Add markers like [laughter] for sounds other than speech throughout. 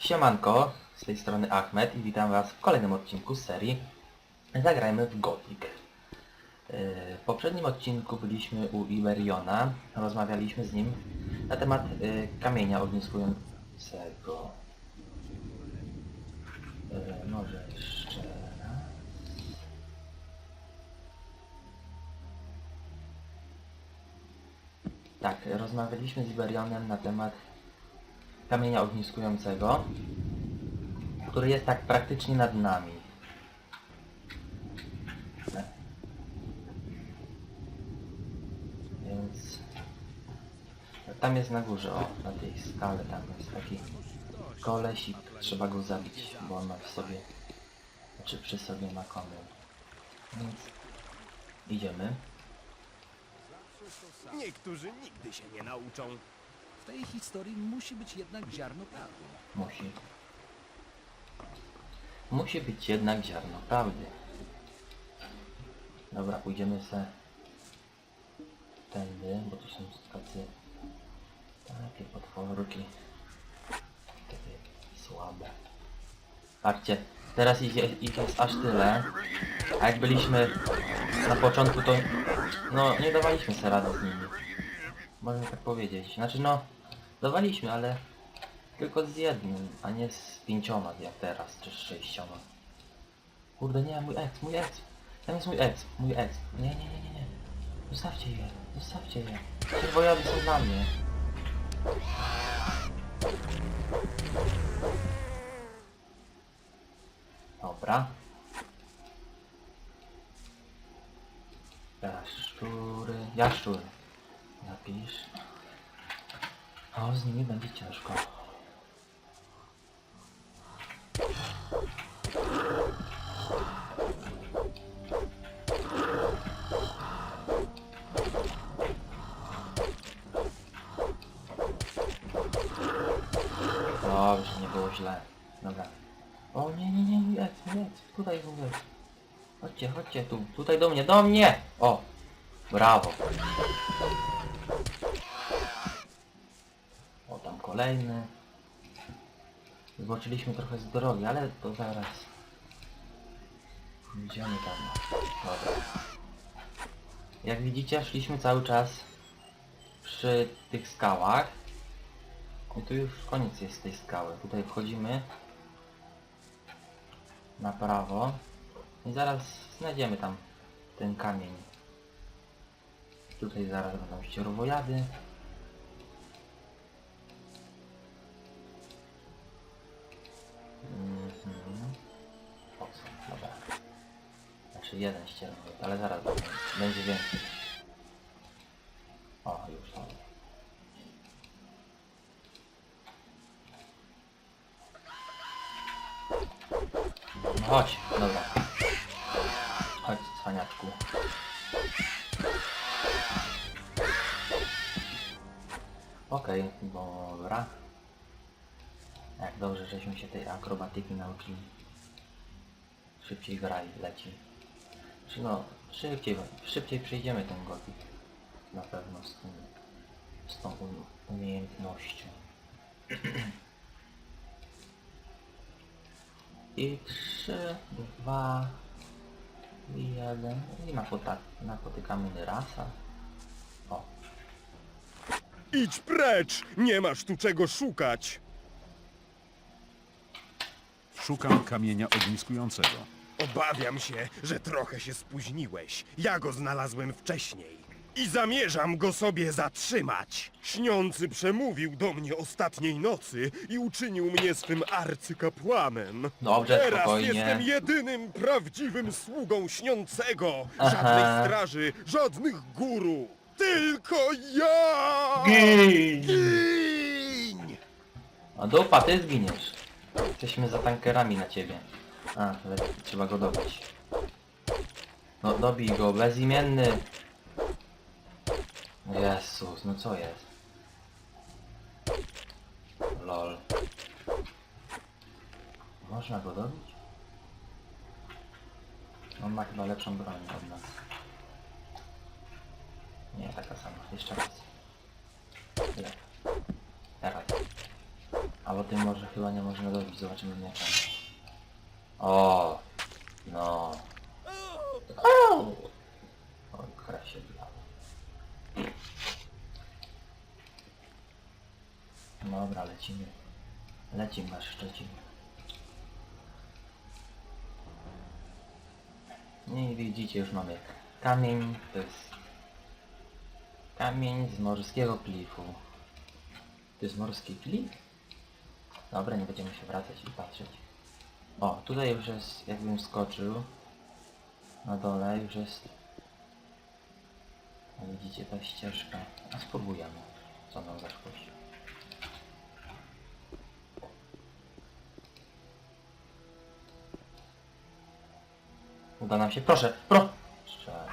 Siemanko, z tej strony Ahmed i witam Was w kolejnym odcinku z serii Zagrajmy w Gothic. Yy, W poprzednim odcinku byliśmy u Iberiona, rozmawialiśmy z nim na temat yy, kamienia ogniskującego. Yy, Może jeszcze raz. Tak, rozmawialiśmy z Iberionem na temat kamienia ogniskującego, który jest tak praktycznie nad nami. Więc tam jest na górze, o, na tej skale tam jest taki koleś i trzeba go zabić, bo on ma w sobie, znaczy przy sobie ma kamień. Więc idziemy. Niektórzy nigdy się nie nauczą. Tej historii musi być jednak ziarno prawdy. Musi. Musi być jednak ziarno prawdy. Dobra, pójdziemy se tędy, bo tu są tacy takie potworki. Takie słabe. Patrzcie, teraz ich, ich jest aż tyle. A jak byliśmy na początku to no nie dawaliśmy sobie rady z nimi. Można tak powiedzieć. Znaczy no dawaliśmy, ale tylko z jednym, a nie z pięcioma jak teraz, czy z sześcioma. Kurde nie, mój ex, mój ex. Tam jest mój ex, mój ex. Nie, nie, nie, nie, nie. Zostawcie je, zostawcie je. Czerwojady są dla mnie. Dobra. Jaszczury, jaszczur. Napisz. O, z nimi będzie ciężko. Dobrze, nie było źle. Dobra. O nie, nie, nie, mój ex, tutaj mój ex. Chodźcie, chodźcie tu, tutaj do mnie, do mnie! O! Brawo! Kolejny. Zboczyliśmy trochę z drogi, ale to zaraz. Idziemy tam. Dobra. Jak widzicie, szliśmy cały czas przy tych skałach. I tu już koniec jest tej skały. Tutaj wchodzimy na prawo i zaraz znajdziemy tam ten kamień. Tutaj zaraz będą ścierwojady. Znaczy jeden ścierwojad, ale zaraz będzie- więcej. O, już tam. No chodź, dobra. Chodź, cwaniaczku. Okej, dobra. Jak dobrze, żeśmy się tej akrobatyki nauczyli. Szybciej graj, leci. Czy no, szybciej, szybciej przejdziemy ten gotik. Na pewno z tym, z tą um- umiejętnością. I trzy, dwa, jeden. I napota napotykamy rasa. O, Idź precz! Nie masz tu czego szukać! Szukam kamienia ogniskującego. Obawiam się, że trochę się spóźniłeś. Ja go znalazłem wcześniej. I zamierzam go sobie zatrzymać. Śniący przemówił do mnie ostatniej nocy i uczynił mnie swym arcykapłanem. Dobrze, Teraz spokojnie. jestem jedynym prawdziwym sługą śniącego. Aha. Żadnej straży, żadnych guru. Tylko ja! Gin! Gin! A dupa, ty zginiesz. Jesteśmy za tankerami na ciebie. A, ale trzeba go dobić. No dobij go, bezimienny. Jezus, no co jest? Lol. Można go dobić? On ma chyba lepszą broń od nas. Nie, taka sama. Jeszcze raz. Tyle. Teraz. Albo tym może chyba nie można dobić, zobaczymy mieczem. O, no. Oj, krew się wylała. Dobra, lecimy. Lecimy na Szczecin. I widzicie, już mamy kamień, to jest kamień z morskiego klifu. To jest morski klif? Dobra, nie będziemy się wracać i patrzeć. O, tutaj już jest, jakbym skoczył, na dole już jest, no widzicie, ta ścieżka. A spróbujemy, co nam zaszkodzi. Uda nam się, proszę, proszę!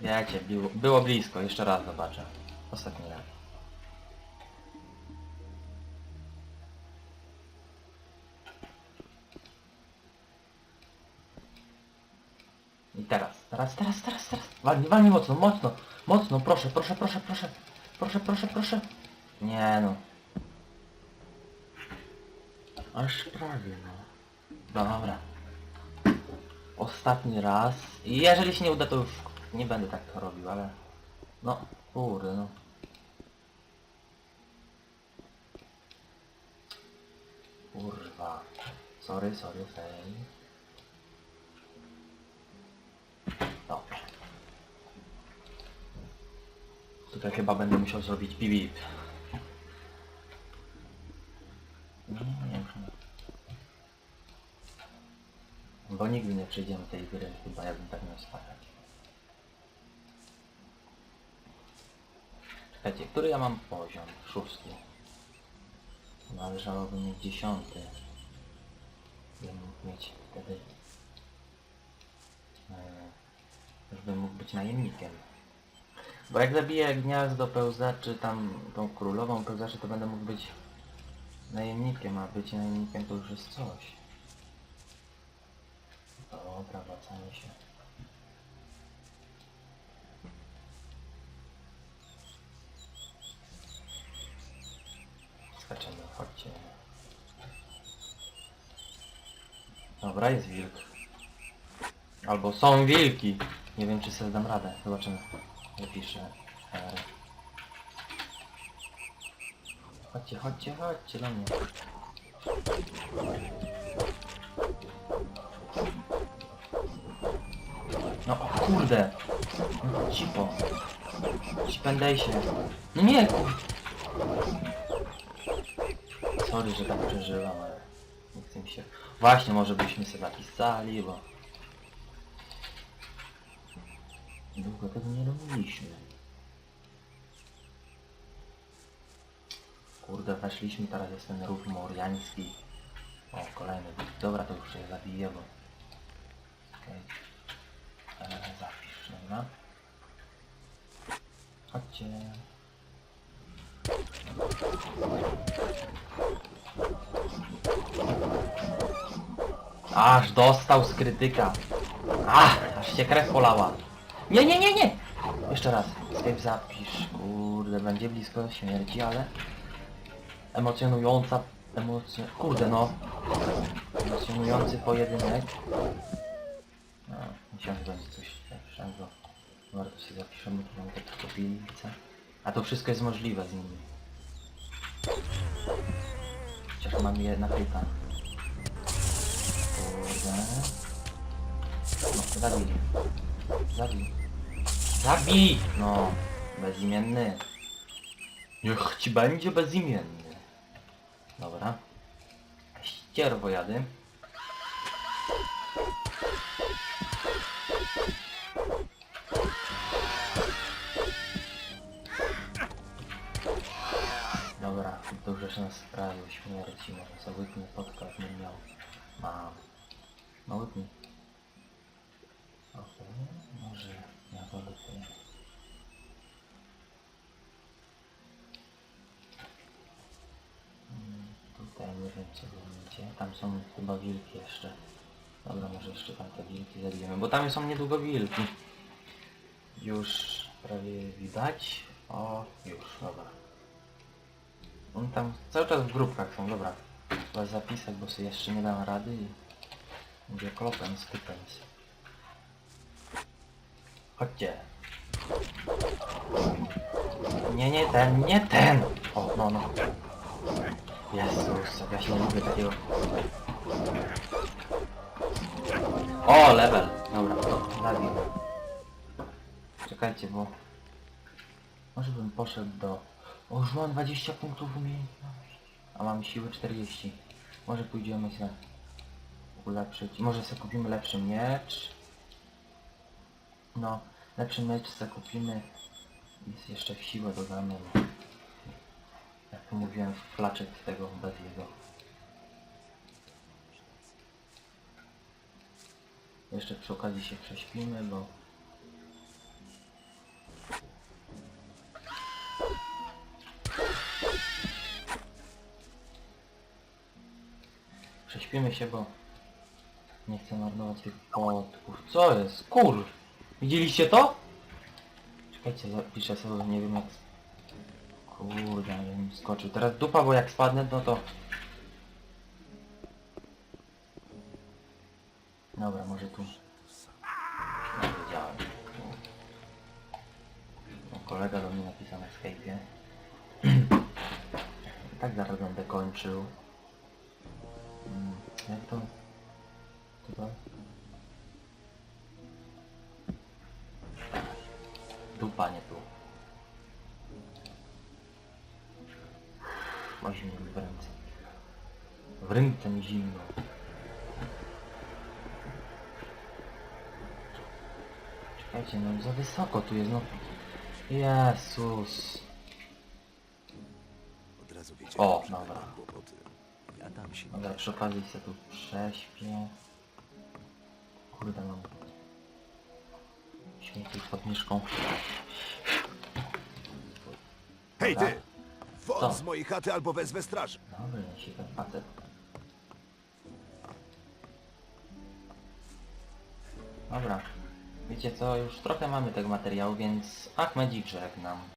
Wiecie, było, było blisko, jeszcze raz zobaczę. Ostatni raz. Walnij, walnij mocno, mocno, mocno, proszę, proszę, proszę, proszę. Proszę, proszę, proszę. Nie no. Aż prawie no. Dobra. Ostatni raz. I jeżeli się nie uda to już nie będę tak robił, ale... No, kurde no. Kurwa. Sorry, sorry, fail. Dobrze. Tutaj chyba będę musiał zrobić bip Nie, nie, już nie. Bo nigdy nie przejdziemy tej gry, chyba jakbym tak miał spadać. Czekajcie, który ja mam poziom? Szósty. Należałoby mieć dziesiąty. Bym mógł mieć wtedy... Yy, już bym mógł być najemnikiem. Bo jak zabiję gniazdo pełzaczy, tam tą królową pełzaczy, to będę mógł być najemnikiem, a być najemnikiem to już jest coś. Dobra, wracamy się. Skaczemy, chodźcie. Dobra, jest wilk. Albo są wilki. Nie wiem, czy sobie dam radę. Zobaczymy. Zapiszę. R. Chodźcie, chodźcie, chodźcie do mnie. No o kurde! No, cipo. Cipendej się. No nie! kur- Sorry, że tak przeżyłam, ale nie chcę się... Właśnie, może byśmy sobie napisali, bo... Długo tego nie robiliśmy. Kurde, weszliśmy, teraz jest ten ruch moriański. O, kolejny. Dobra, to już się zabiję, bo... Okej. Okay. Zapisz, dobra. Chodźcie. Aż dostał z krytyka. Ach, aż się krew polała. Nie, nie, nie, nie! Jeszcze raz. Escape zapisz. Kurde, będzie blisko śmierci, ale... Emocjonująca... Emocjo... Kurde no. Emocjonujący pojedynek. No, że będzie coś lepszego. Dobra, to sobie zapiszemy, tu mamy krokobilice. A to wszystko jest możliwe z nimi. Chociaż mam je nakryta. Kurde. No, zabij. Zabij. Zabij! No, bezimienny. Niech ci będzie bezimienny. Dobra. Ścierwojady. Dobra, to już nas sprawił śmierci, może sobie łyknę podcast nie miał. Mam. No. Okej, może go lubię. Mm, Tutaj nie wiem co będzie. Tam są chyba wilki jeszcze. Dobra, może jeszcze tam te wilki zabijemy, bo tam są niedługo wilki. Już prawie widać. O, już, dobra. On tam cały czas w grupkach są, dobra. Trzeba zapisać, bo sobie jeszcze nie dam rady i... Będzie klopem z typens. Chodźcie. Nie, nie ten, nie ten! O, no, no. Jezus, ja się nie lubię takiego... O, level! Dobra, zabił. Czekajcie, bo... Może bym poszedł do... O, już mam 20 punktów umiejętności. A mam siły 40. Może pójdziemy się ulepszyć. Może sobie kupimy lepszy miecz. No, lepszy miecz sobie kupimy. Jest jeszcze w siłę dodamy. no. Jak mówiłem, flaczek tego bez jego. Jeszcze przy okazji się prześpimy, bo... Prześpimy się, bo... Nie chcę marnować tych potków. Co jest? Kur! Widzieliście to? Czekajcie, zapiszę sobie, nie wiem jak... Kurde, ale mi skoczył. Teraz dupa, bo jak spadnę, no to... Dobra, może tu... Nie wiedziałem. No, kolega do mnie napisał na Skype'ie. [clears throat] tak zaraz będę kończył. Mm, Jak to? Tutaj? Dupa nie tu. Ma zimno w ręce. W ręce mi zimno. Czekajcie, no za wysoko tu jest, no. Jezus. Od razu O, że dobra. będą kłopoty. Ja tam się Dobra, przy okazji się tu prześpię. Kurde mam. Śmieci pod miszką. Hej Dobra. ty! Co? z mojej chaty albo wezwę straż. Dobry, jeśli ten facet. Dobra. Wiecie co, już trochę mamy tego materiału, więc Ahmedzik żegnam.